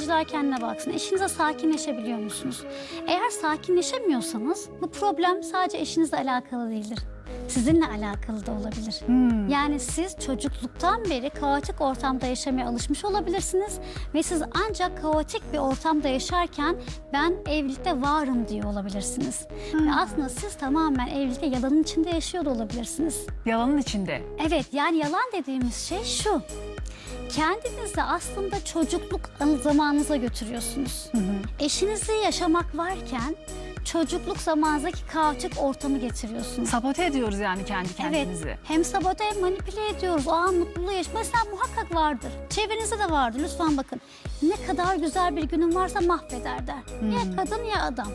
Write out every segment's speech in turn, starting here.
izleyiciler kendine baksın. Eşinize sakinleşebiliyor musunuz? Eğer sakinleşemiyorsanız bu problem sadece eşinizle alakalı değildir. Sizinle alakalı da olabilir. Yani siz çocukluktan beri kaotik ortamda yaşamaya alışmış olabilirsiniz ve siz ancak kaotik bir ortamda yaşarken ben evlilikte varım diyor olabilirsiniz. Ve aslında siz tamamen evlilikte yalanın içinde yaşıyor da olabilirsiniz. Yalanın içinde. Evet yani yalan dediğimiz şey şu. Kendinizi aslında çocukluk anı zamanınıza götürüyorsunuz. Eşinizi yaşamak varken çocukluk zamanınızdaki kaotik ortamı getiriyorsunuz. Sabote ediyoruz yani kendi kendimizi. Evet. Hem sabote hem manipüle ediyoruz. O an mutluluğu yaş. Mesela muhakkak vardır. Çevrenizde de vardır. Lütfen bakın. Ne kadar güzel bir günün varsa mahveder der. Ya kadın ya adam.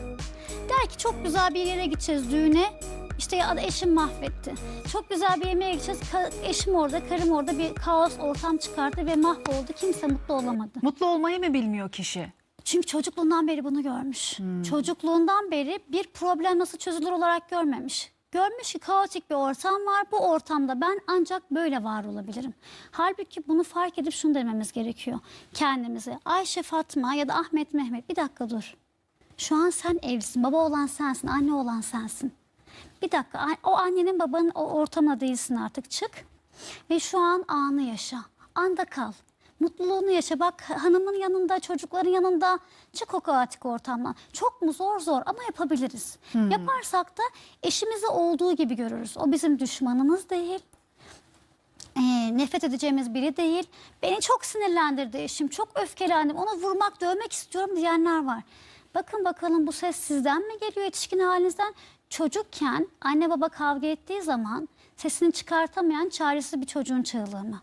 Der ki çok güzel bir yere gideceğiz düğüne. İşte ya eşim mahvetti. Çok güzel bir yemeğe gideceğiz. Ka- eşim orada, karım orada bir kaos ortam çıkardı ve mahvoldu. Kimse mutlu olamadı. Mutlu olmayı mı bilmiyor kişi? Çünkü çocukluğundan beri bunu görmüş. Çocukluğundan beri bir problem nasıl çözülür olarak görmemiş. Görmüş ki kaotik bir ortam var. Bu ortamda ben ancak böyle var olabilirim. Halbuki bunu fark edip şunu dememiz gerekiyor kendimize. Ayşe, Fatma ya da Ahmet, Mehmet bir dakika dur. Şu an sen evlisin. Baba olan sensin, anne olan sensin. Bir dakika o annenin babanın o ortamda değilsin artık çık. Ve şu an anı yaşa. Anda kal. Mutluluğunu yaşa. Bak hanımın yanında, çocukların yanında çık o kaotik ortamdan. Çok mu zor zor ama yapabiliriz. Yaparsak da eşimizi olduğu gibi görürüz. O bizim düşmanımız değil. Ee, nefret edeceğimiz biri değil. Beni çok sinirlendirdi eşim. Çok öfkelendim. Onu vurmak, dövmek istiyorum diyenler var. Bakın bakalım bu ses sizden mi geliyor yetişkin halinizden? Çocukken anne baba kavga ettiği zaman sesini çıkartamayan çaresiz bir çocuğun çığlığı mı?